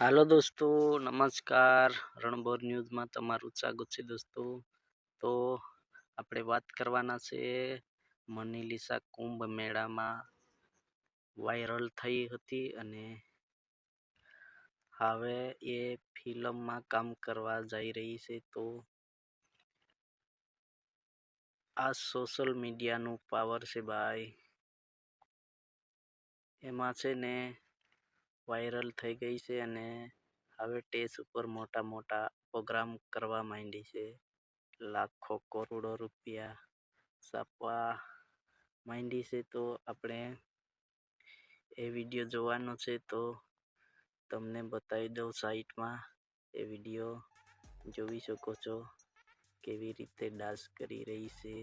હાલો દોસ્તો, નમસ્કાર. રણબોર ન્યૂઝમાં તમારું સ્વાગત છે દોસ્તો. તો આપણે વાત કરવાના છે મનીલિસા કુંભ મેળામાં વાયરલ થઈ હતી અને હવે એ ફિલ્મમાં કામ કરવા જઈ રહી છે. તો આ સોશિયલ મીડિયાનું પાવર છે ભાઈ. એમાં છે ને વાયરલ થઈ ગઈ છે અને હવે ટેસ ઉપર મોટા મોટા પ્રોગ્રામ કરવા માંડી છે. લાખો કરોડો રૂપિયા છાપવા માંડી છે તો આપણે એ વીડિયો જોવાનો છે તો તમને બતાવી દઉં સાઈટમાં એ વીડિયો. જોઈ શકો છો કેવી રીતે ડાન્સ કરી રહી છે.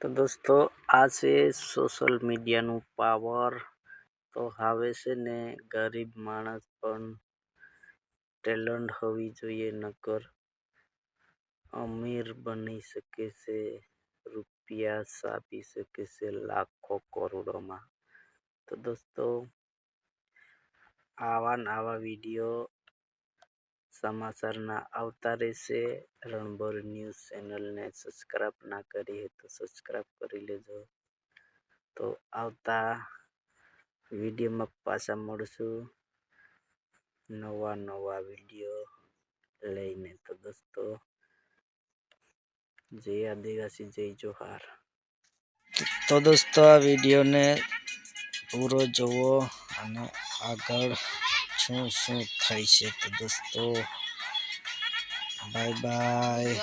તો દોસ્તો, આ છે સોશિયલ મીડિયાનું પાવર તો હવે છે ને ગરીબ માણસ પણ ટેલેન્ટ હોવી જોઈએ, નકર અમીર બની શકે છે, રૂપિયા છાપી શકે છે લાખો કરોડોમાં. તો દોસ્તો, આવા આવા વીડિયો સમાચારના આવતા રહેશે. રણભર ન્યૂઝ ચેનલને સબસ્ક્રાઈબ ના કરી હોય તો સબસ્ક્રાઈબ કરી લેજો. તો આવતા વિડીયોમાં પાછા મળશું. નવા નવા વીડિયો લઈને તો દોસ્તો, જય આદિવાસી, જય જોહાર. તો દોસ્તો, આ વિડીયોને પૂરો જુઓ અને આગળ શું શું થાય છે તો દોસ્તો બાય બાય